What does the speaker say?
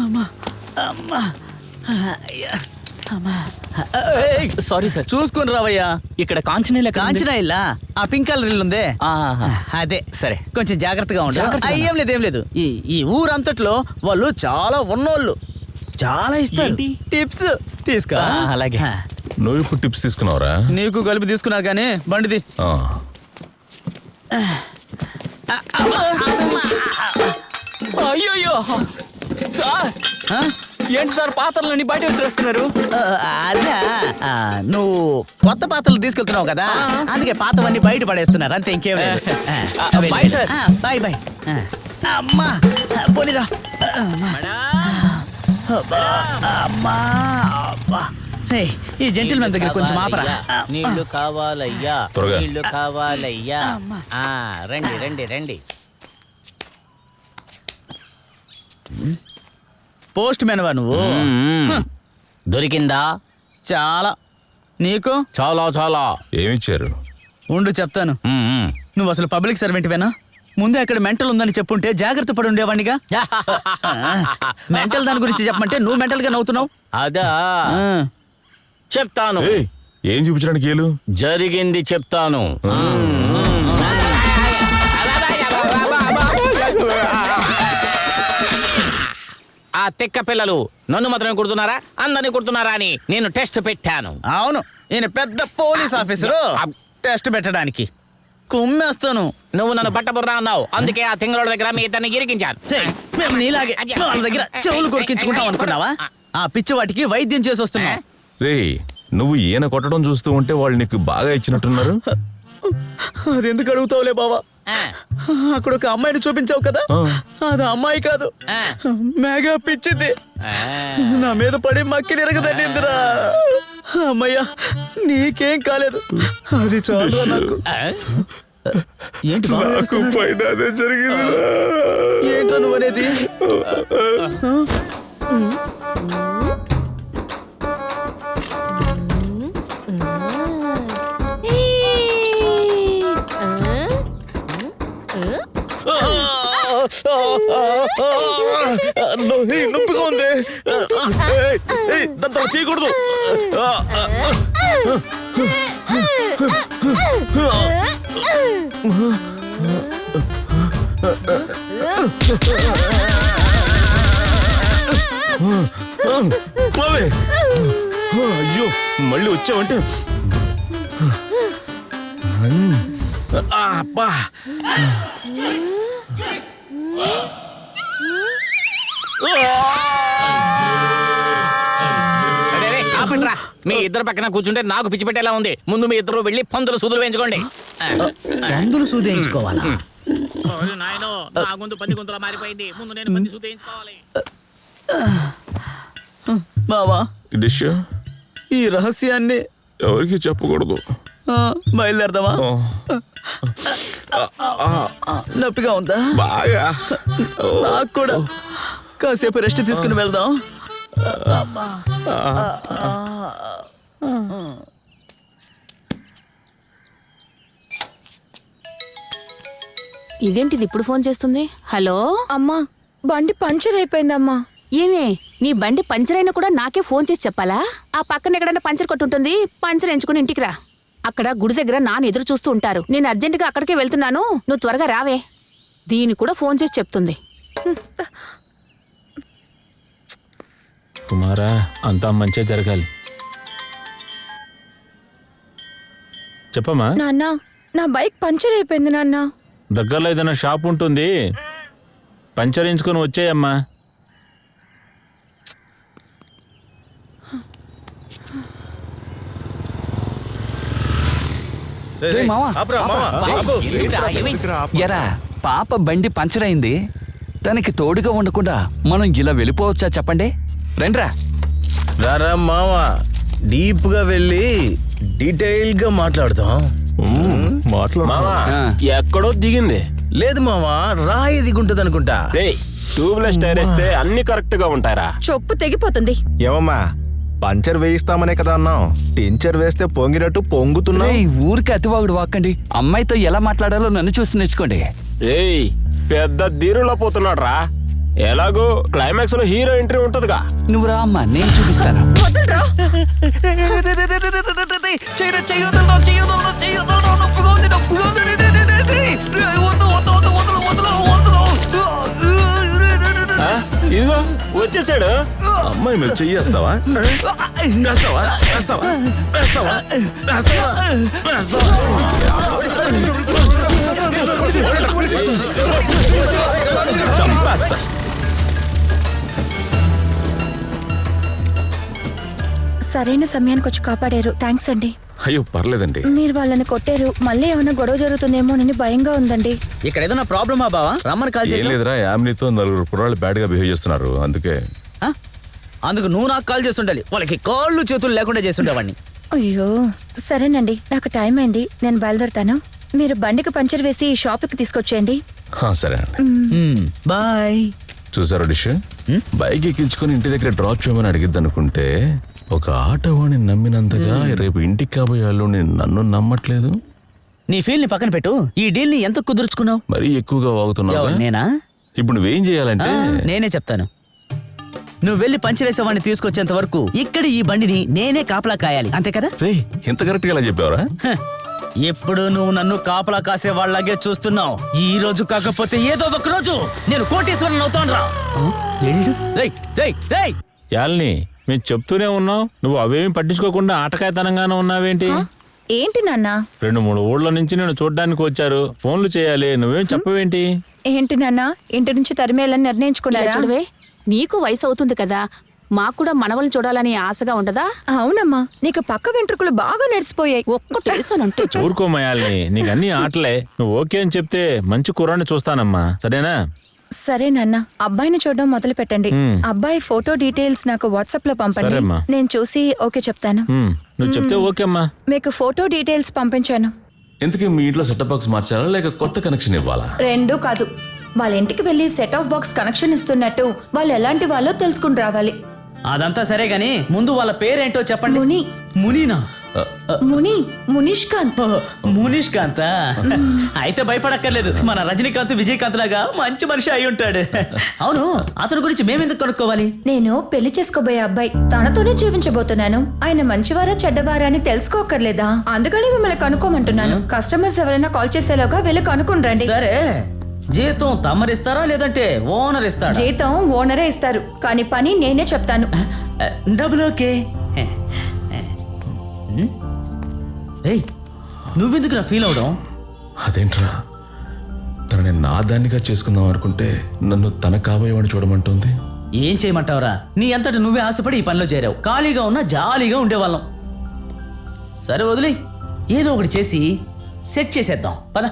అమ్మా అమ్మా అయ్యా, అమ్మా ఏయ్, సారీ సార్. చూసుకుని రావయ్యా. ఇక్కడ కాంచనీల కాంచనా ఇల్లా ఆ పింక్ కలర్ ఇల్లు ఉందే? ఆహా. అదే. సరే. కొంచెం జాగ్రత్తగా ఉండు. జాగ్రత్తగా ఆ, ఏం లేదు ఏం లేదు. ఈ ఈ ఊరంతట్లో వాళ్ళు చాలా ఉన్నోళ్ళు. చాలా ఇస్తారు? టిప్స్ తీసుకో అలాగే. నువ్వు ఇప్పుడు టిప్స్ తీసుకున్నావురా? నీకు కలిపి తీసుకున్నా కానీ బండిది. ఆ. అయ్యో సార్? ఏంటి సార్ పాత్రలన్నీ బయట విసిరేస్తున్నారు? ఆ, అదే ఆ, నువ్వు కొత్త పాత్రలు తీసుకెళ్తున్నావు కదా అందుకే పాతవన్నీ బయట పడేస్తున్నారు అంతే ఇంకేం. Bye sir. Bye bye. అమ్మా పోనీరా. అమ్మా. అబ్బా, అమ్మా అబ్బా. ఏయ్, ఈ జెంటిల్మెన్ దగ్గర కొంచెం ఆపరా. కావాలయ్యా, నీళ్ళు కావాలయ్యా. నీళ్ళు కావాలయ్యా. రండి రండి రండి. పోస్ట్ మెన్వా నువ్వు. దొరికిందా? చాలా. నీకు? చాలా చాలా. ఏమిచ్చారు? ఉండు చెప్తాను. నువ్వు అసలు పబ్లిక్ సర్వెంట్వేనా ముందే అక్కడ మెంటల్ ఉందని చెప్పుంటే జాగ్రత్త పడి ఉండేవాడిగా మెంటల్ దాని గురించి చెప్పమంటే నువ్వు మెంటల్గా నవ్వుతున్నావు. అదా. ఆ, చెప్తాను. ఏయ్ ఏం చూపించడానికి ఏలు జరిగింది చెప్తాను. తెక్క పిల్లలు నన్ను మాత్రమే కుడుతున్నారా? అందరినీ కుడుతున్నారా అని నేను టెస్ట్ పెట్టాను. అవును ఈయన పెద్ద పోలీస్ ఆఫీసరు. టెస్ట్ పెట్టడానికి. కుమ్మేస్తాను. నువ్వు నన్ను పట్టబుర్రా అన్నావు. అందుకే ఆ తింగరోడ దగ్గర మీ ఇద్దరిని ఇరికించాను. ఛేయ్, మేము నీలాగే వాళ్ళ దగ్గర చెవులు కొరికించుకుంటాం అనుకున్నావా? ఆ. పిచ్చి వాటికి వైద్యం చేసి వస్తున్నాం రే నువ్వు ఈయన కొట్టడం చూస్తూ ఉంటే వాళ్ళు నీకు బాగా ఇచ్చినట్టున్నారు. అది ఎందుకు అడుగుతావులే బావా? అక్కడ ఒక అమ్మాయిని చూపించావు కదా. అది అమ్మాయి కాదు. ఆ. మేఘా పిచ్చింది. నా మీద పడి మక్కి నిరగదండిరా అమ్మయ్యా నీకేం కాలేదు. అది చాలు నాకు? ఏంటి నాకు? పైన అదే జరిగింది ఏంటో నొప్పిగా ఉంది. దాంతో చేయకూడదు. అయ్యో మళ్ళీ వచ్చావంటే. ఆ, అబ్బా. అరే, అరే, ఆపండ్రా. మీ ఇద్దరు పక్కన కూర్చుంటే నాకు పిచ్చి పెట్టేలా ఉంది. ముందు మీ ఇద్దరు వెళ్ళి పందులు సూదులు వేయించుకోండి. మందులు సూదేయించుకోవాలా ఓరి నాయనో, నా గొంతు పంది గొంతులా మారిపోయింది. ముందు నేను పంది సూది వేయించుకోవాలి. బావా డిష్? ఈ రహస్యాన్ని ఎవరికి చెప్పకూడదు. ఆ, బయలుదేరదామా? ఆ, నొప్పిగా ఉందా? బాగా. నాకు కూడా. కాసేపు రెస్ట్ తీసుకుని వెళ్దాం. ఇదేంటిది ఇప్పుడు ఫోన్ చేస్తుంది? హలో? అమ్మా బండి పంచర్ అయిపోయిందమ్మా. ఏమే? నీ బండి పంచర్ అయినా కూడా నాకే ఫోన్ చేసి చెప్పాలా? ఆ పక్కన ఎక్కడైనా పంచర్ కొట్టుంటుంది పంచర్ ఎంచుకుని ఇంటికి రా. అక్కడ గుడి దగ్గర నాన్న ఎదురు చూస్తూ ఉంటారు. నేను అర్జెంటుగా అక్కడికే వెళ్తున్నాను నువ్వు త్వరగా రావే. దీని కూడా ఫోన్ చేసి చెప్తుంది. కుమారా అంతా మంచిగా జరగాలి. చెప్పమ్మా. నాన్న నా బైక్ పంచర్ అయిపోయింది నాన్న. దగ్గరలో ఏదైనా షాప్ ఉంటుంది? వచ్చేయమ్మా. రేయ్ మావా, ఏంట్రా, ఏమైంది? ఎరా పాప బండి పంచర్ అయింది. తనకి తోడుగా ఉండకుండా మనం ఇలా వెళ్ళిపోవచ్చా చెప్పండి? రండ్రా. రారా మామ డీప్గా వెళ్ళి డీటెయిల్గా మాట్లాడదాం మాట్లాడు. ఆ, ఎక్కడో దిగింది. లేదు మామ రాయి దిగుంటది అనుకుంటా ట్యూబ్లెస్ టైర్ వేస్తే అన్ని కరెక్ట్గా ఉంటాయరా. చొప్పు తెగిపోతుంది. ఏమమ్మా పంచర్ వేయిస్తామనే కదా అన్నాం. టించర్ వేస్తే పొంగినట్టు పొంగుతున్నావు రేయ్ ఊరికి అతివాగుడు వాక్కండి. అమ్మాయితో ఎలా మాట్లాడాలో నన్ను చూసి నేర్చుకోండి. ఏయ్ పెద్ద దీరులో పోతున్నాడు రా ఎలాగో క్లైమాక్స్లో హీరో ఎంట్రీ ఉంటదిగా నువ్వు రా అమ్మా నేను చూపిస్తాను ఆ, ఇదిగో వచ్చేసాడు అమ్మాయి మీద చెయ్యేస్తావా వేస్తావా వేస్తావా వేస్తావా వేస్తావా వేస్తావా చంపేస్తా సరైన సమయానికి వచ్చి కాపాడారు. థ్యాంక్స్ అండి. అయ్యో పర్లేదండి. మీరు వాళ్ళని కొట్టారు. మళ్ళీ ఏమైనా గొడవ జరుగుతుందేమోనని భయంగా ఉందండి. ఇక్కడ ఏదైనా ప్రాబ్లమా బావా? రమ్మని కాల్ ఏం చేసి లేదురా యామినితో నలుగురు కుర్రాళ్ళు బ్యాడ్గా బిహేవ్ చేస్తున్నారు. అందుకే. అందుకు నువ్వు నాకు కాల్ చేస్తుండాలి. వాళ్ళకి కాళ్ళు చేతులు లేకుండా చేస్తుండేవాడిని. అయ్యో సరేనండి. నాకు టైం అయింది. నేను బయలుదేరుతాను. మీరు బండికి పంచర్ వేసి షాప్కి తీసుకొచ్చేయండి. హా, సరే అండి. బాయ్. చూసారా డిష్? బైక్ ఎక్కించుకొని ఇంటి దగ్గర డ్రాప్ చేయమని అడిగిద్ది అనుకుంటే ఒక ఆటోవాణి నమ్మినంతగా రేపు ఇంటికి కాబోయే అల్లుడిని నన్ను నమ్మట్లేదు? నీ ఫీల్ని పక్కన పెట్టు. ఈ డీల్ని ఎంత కుదుర్చుకున్నావు? మరీ ఎక్కువగా వాగుతున్నావు ఎవరు, నేనా? ఇప్పుడు నువ్వేం చేయాలంటే? ఆ, నేనే చెప్తాను. నువ్వు వెళ్ళి పంచలేసేవాడిని తీసుకొచ్చేంత వరకు ఇక్కడ ఈ బండిని నేనే కాపలా కాయాలి. అంతే కదా? రే ఇంత కరెక్ట్గా ఎలా చెప్పావరా? హ, ఎప్పుడు నువ్వు నన్ను కాపలా కాసే వాళ్ళలాగే చూస్తున్నావు? ఈ రోజు కాకపోతే ఏదో ఒక రోజు నేను కోటేశ్వరం అవుతాను రా యాల్ని మేము చెప్తూనే ఉన్నాం. నువ్వు అవేమి పట్టించుకోకుండా ఆటకాయతనంగానే ఉన్నావేంటి? ఏంటి నాన్న? రెండు మూడు ఊళ్ళ నుంచి నేను చూడడానికి వచ్చారు. ఫోన్లు చేయాలి. నువ్వేం చెప్పవేంటి? ఏంటి నాన్న? ఇంటి నుంచి తరిమేయాలని నిర్ణయించుకున్నారా? చూడవే నీకు వయసు అవుతుంది కదా. మాకు కూడా మనవల్ని చూడాలని ఆశగా ఉండదా? అవునమ్మా. నీకు పక్క వెంట్రుకలు బాగా నెరిసిపోయాయి ఒక్కటేసానంటే ఊరుకోమయాల్ని నీకు అన్ని ఆటలే. నువ్వు ఓకే అని చెప్తే మంచి కుర్రాన్ని చూస్తానమ్మా. సరేనా? సరే నాన్న అబ్బాయిని చూడడం మొదలు పెట్టండి. అబ్బాయి ఫోటో డీటెయిల్స్ నాకు వాట్సాప్లో పంపండి. సరేమ్మా. నేను చూసి ఓకే చెప్తాను. ఉమ్, నువ్వు చెప్తే ఓకే అమ్మా మీకు ఫోటో డీటెయిల్స్ పంపించాను. ఇంతకీ మీ ఇంట్లో సెటప్ బాక్స్ మార్చాలా లేక కొత్త కనెక్షన్ ఇవ్వాలా? రెండు కాదు. వాళ్ళ ఇంటికి వెళ్ళి సెట్ ఆఫ్ బాక్స్ కనెక్షన్ ఇస్తున్నట్టు వాళ్ళు ఎలాంటి వాళ్ళో తెలుసుకుని రావాలి. అదంతా సరే గాని ముందు వాళ్ళ పేరేంటో చెప్పండి. ముని. మునీనా? ముని మునీష్ కాంత్ ఓహో, మునీష్ కాంత్ అయితే భయపడక్కర్లేదు. మన రజనీకాంత్ విజయకాంత్ లాగా మంచి మనిషి అయి ఉంటాడు. అవును అతని గురించి మేమెందుకు కనుక్కోవాలి? నేను పెళ్ళి చేసుకోబోయే అబ్బాయి. తనతోనే జీవించబోతున్నాను. ఆయన మంచివారా చెడ్డవారా అని తెలుసుకోకర్లేదా అందుకని మిమ్మల్ని కనుక్కోమంటున్నాను. కస్టమర్స్ ఎవరైనా కాల్ చేసేలోగా వెళ్ళి కనుక్కుని రండి. సరే. జీతం తమరిస్తారా లేదంటే ఓనర్ ఇస్తాడా? జీతం ఓనరే ఇస్తారు. కానీ పని నేనే చెప్తాను. Double okay. రేయ్ నువ్వెందుకురా ఫీల్ అవడం? అదేంట్రా? తనని నా దాన్నిగా చేసుకుందాం అనుకుంటే నన్ను తన కాబోయేవాడిని చూడమంటుంది. ఏం చేయమంటావురా? నీ అంతట నువ్వే ఆశపడి ఈ పనిలో చేరావు. ఖాళీగా ఉన్నా జాలీగా ఉండేవాళ్ళం. సరే వదిలే. ఏదో ఒకటి చేసి సెట్ చేసేద్దాం. పద.